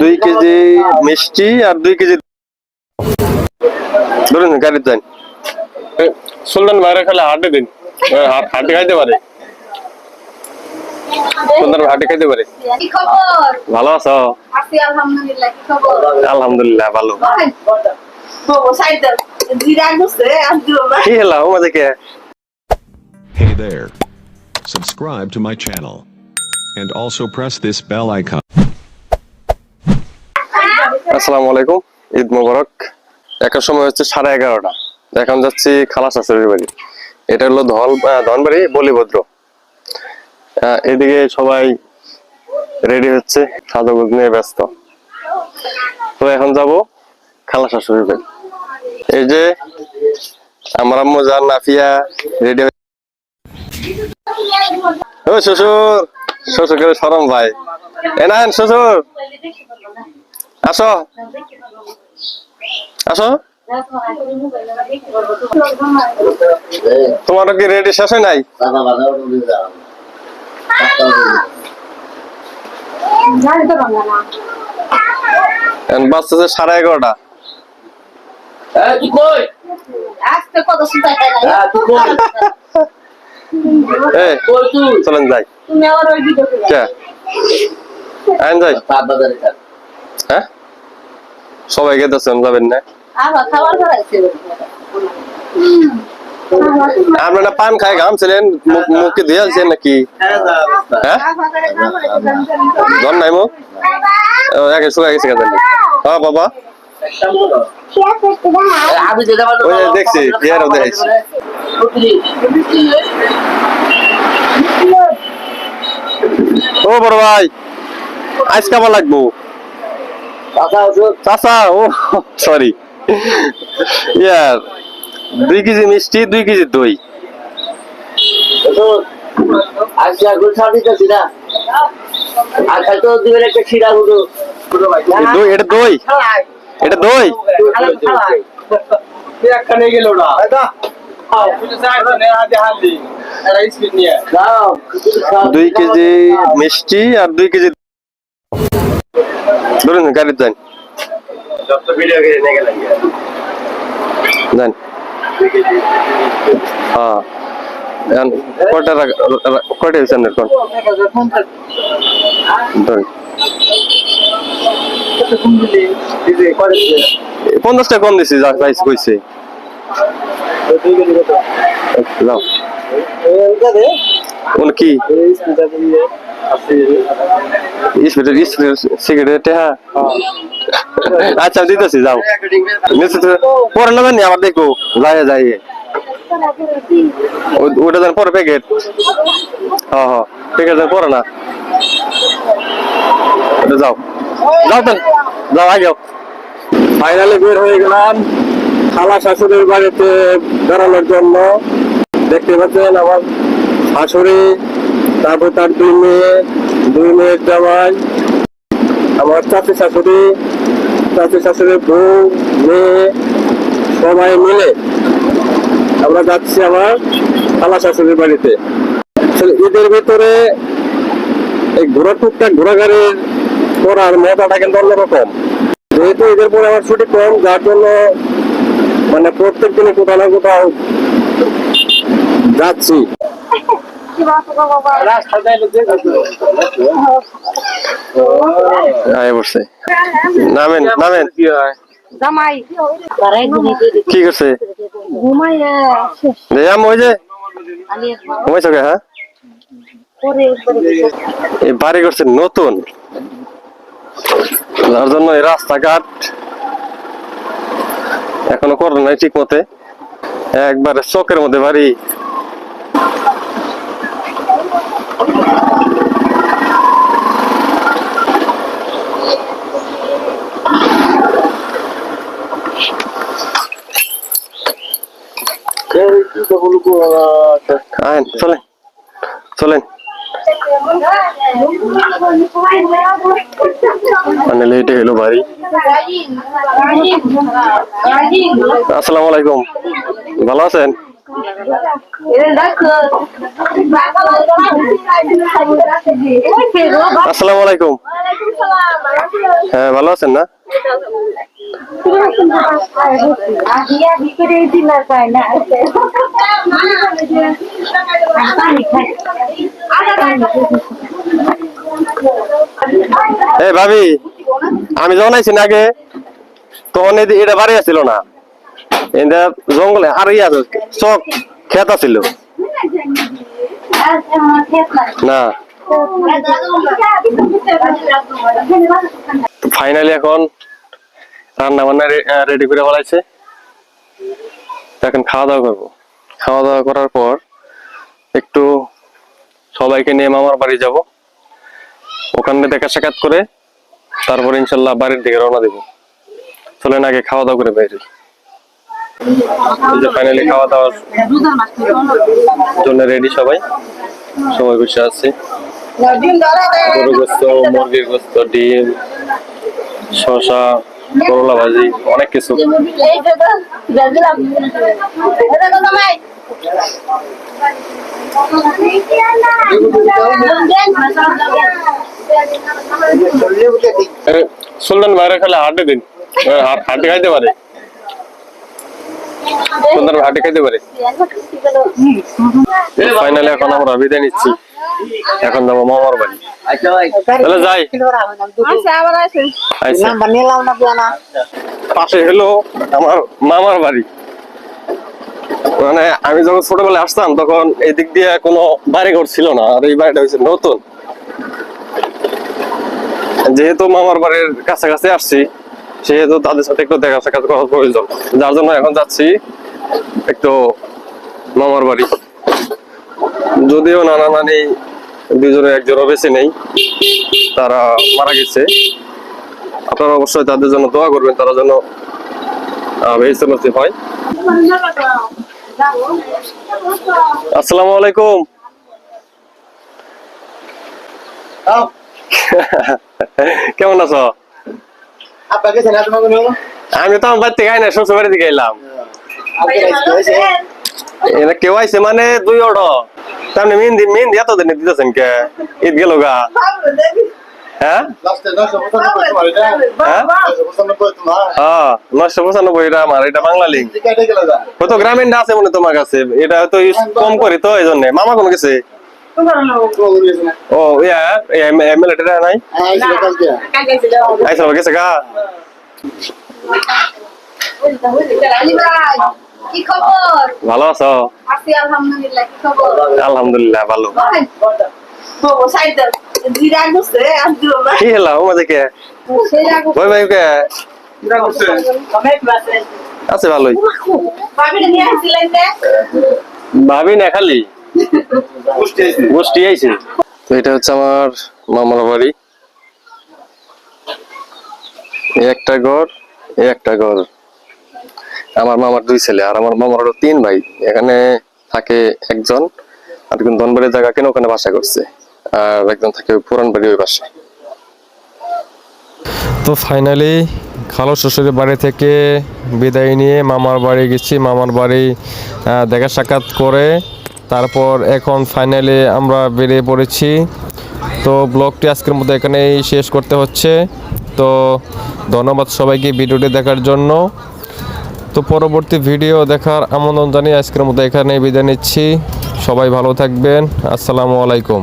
দুই কেজি মিষ্টি আর দুই কেজি ধরুন গাড়ির যান সুলতান বাইরে খালে হাটে দিন। হাটে খাইতে পারে। সুন্দর হাটে খাইতে পারে। কি খবর? ভালো আছো? আছি আলহামদুলিল্লাহ কি খবর? আলহামদুলিল্লাহ ভালো। বাবু সাইড দাও। জিরা গুছে আর দিও না। কি হলো আমাদেরকে Hey there. Subscribe to my channel. And also press this bell icon. আসসালামু আলাইকুম, ঈদ মোবারক। এখন সময় হচ্ছে সাড়ে এগারোটা। এখন যাচ্ছি খালাস শাশুড়ির বাড়ি। এটা হলো ধল ধনবাড়ি, বলিভদ্র। এদিকে সবাই রেডি হচ্ছে, সাজগোজ নিয়ে ব্যস্ত। তো এখন যাব খালা শাশুড়ির বাড়ি। এই যে আমার আম্মু যান নাফিয়া রেডি শ্বশুর শ্বশুর করে সরম ভাই। এনান শ্বশুর। আসো। আসো। তোমার কি রেডি শেষ হয় নাই? এখন সাড়ে এগারোটা। এ চলেন যাই। তুমি আবার ওই ভিডিও কে? আইন যাই। হ্যাঁ? সবাই গেতেছেন যাবেন না? আপনারা পান খায় ঘামছিলেন মুখ- মুখে দিয়ে আলছেন নাকি? হ্যাঁ? জন নাই ও, একে শুকা গেছে হ্যাঁ বাবা। দেখছি ইয়ারও দেখাইছি ও বড় ভাই আজকে আবার লাগবো। চাচা ও সরি ইয়ার দুই কেজি মিষ্টি দুই কেজি দই। দই এটা দই। এটা দই। দুই কেজি মিষ্টি আর দুই কেজি ধরুন গাড়ির যান যান হ্যাঁ এখন রা- কয়টা হয়েছে আপনার কোন ধরুন পঞ্চাশ টাকা কম দিছি প্রাইস কইছে কি হ্যাঁ। আচ্ছা দিতেছি, যাও। পরে না ওটা জান পরে প্যাকেট প্যাকেট জান পরে না। যাও। যাও তো, যাও ফাইনালি বের হয়ে গেলাম খালা শাশুড়ির বাড়িতে বেড়ানোর জন্য। দেখতে পাচ্ছেন আমার শাশুড়ি তারপর তার দুই মেয়ে, দুই মেয়ের জামাই, আমার চাচি শাশুড়ি, চাচি শাশুড়ির বউ, মেয়ে, সবাই মিলে আমরা যাচ্ছি আমার খালা শাশুড়ির বাড়িতে। ঈদের ভেতরে এই ঘোরা টুকটাক ঘোরাঘাড়ির করার মজাটা কিন্তু অন্যরকম। যেহেতু ঈদের পরে আমার ছুটি কম, যার জন্য মানে প্রত্যেক দিনে কোথাও না কোথাও যাচ্ছি। নামেন নামেন। কি করছে? ঘুমাইয়া শেষ দেয়াম ওই যে। আলিয়ে ঘুমাইছো কে হ্যাঁ? বাড়ি করছে নতুন। যার জন্য এই রাস্তাঘাট এখনও করে নাই ঠিক মতে একবারে চকের মধ্যে বাড়ি আইন চলেন চলেন। মানে লেটে হলো বাড়ি আসসালামু আলাইকুম। ভালো আছেন? আসসালামু আলাইকুম? হ্যাঁ ভালো আছেন না? এ ভাবি, আমি যখন আইছি আগে, তখন এটা বাড়ি আসছিল না। এটা জঙ্গলে আর ইয়ে আছে, চক খেত আছিল। না। ফাইনালি এখন রান্না বান্না রেডি করে বলাইছে এখন খাওয়া দাওয়া করব। খাওয়া দাওয়া করার পর একটু সবাইকে নিয়ে মামার বাড়ি যাব। ওখানে দেখা সাক্ষাৎ করে তারপর ইনশাল্লাহ বাড়ির দিকে রওনা দেবো। চলেন আগে খাওয়া দাওয়া করে বাইরে ফাইনালি খাওয়া দাওয়ার জন্য রেডি সবাই। সবাই বসে আছে। গরু গোস্ত, মুরগির গোস্ত, ডিম, শসা করলা ভাজি অনেক কিছু। সুলতান বাইরে খেলে হাটে দিন। হাট- খাইতে পারে। সুলতান হাটে খাইতে পারে। ফাইনালি এখন আমরা বিদায় নিচ্ছি। এখন যাব মামার বাড়ি। তাহলে যাই। আচ্ছা, নাম্বার নিলাম না বিয়া পাশে হলো আমার মামার বাড়ি। মানে আমি যখন ছোটবেলায় আসতাম তখন এই দিক দিয়ে কোনো বাড়ি ঘর ছিল না আর এই বাড়িটা হয়েছে নতুন। যেহেতু মামার বাড়ির কাছাকাছি আসছি সেহেতু তাদের সাথে একটু দেখা সাক্ষাৎ করার প্রয়োজন। যার জন্য এখন যাচ্ছি একটু মামার বাড়ি। যদিও নানা নানি দুজনে একজনও বেছে নেই। তারা মারা গেছে। আপনারা অবশ্যই তাদের জন্য দোয়া করবেন তারা যেন আহ, নসিব হয়। আসসালামু আলাইকুম। কেমন আছো? আমি তো আমার বাড়িতে গাই না শ্বশুর বাড়ি থেকে এলাম এরা কেউ আইছে মানে দুই অর্ডার। তাহলে মেহেন্দি মেহেন্দি এত দিনে দিতেছেন কে? ঈদ গেল গা। হ্যাঁ? নশো পঁচানব্বই হ্যাঁ? হ্যাঁ আমার এটা বাংলা লিঙ্ক গ্রামীণ আছে মনে তোমার কাছে এটা তো কম করি তো এই জন্য। মামা কোন গেছে ও ইয়া নাই? হ্যাঁ আইসা গেছে গা। আলী ভাই, কি খবর? ভালো আছো? আছি আলহামদুলিল্লাহ কি খবর? আলহামদুলিল্লাহ ভালো। বাবু দাও জিরা গুছে কি হলো কে? ওই ভাই কে? আছে ভালোই। ভাবি নিয়ে আসছিলেন ভাবি না খালি। গোষ্ঠী আইছে। তো এটা হচ্ছে আমার মামার বাড়ি। এই একটা ঘর এই একটা ঘর। আমার মামার দুই ছেলে আর আমার মামার হলো তিন ভাই। এখানে থাকে একজন, আর একজন ধনবাড়ির জায়গা কেন ওখানে বাসা করছে, আর একজন থাকে পুরান বাড়ি ওই পাশে তো ফাইনালি খালো শ্বশুরের বাড়ি থেকে বিদায় নিয়ে মামার বাড়ি গেছি। মামার বাড়ি দেখা সাক্ষাৎ করে তারপর এখন ফাইনালি আমরা বেরিয়ে পড়েছি। তো ব্লগটি আজকের মধ্যে এখানেই শেষ করতে হচ্ছে। তো ধন্যবাদ সবাইকে ভিডিওটি দেখার জন্য। তো পরবর্তী ভিডিও দেখার আমন্ত্রণ জানিয়ে আজকের মতো এখানে বিদায় নিচ্ছি। সবাই ভালো থাকবেন। আসসালামু আলাইকুম।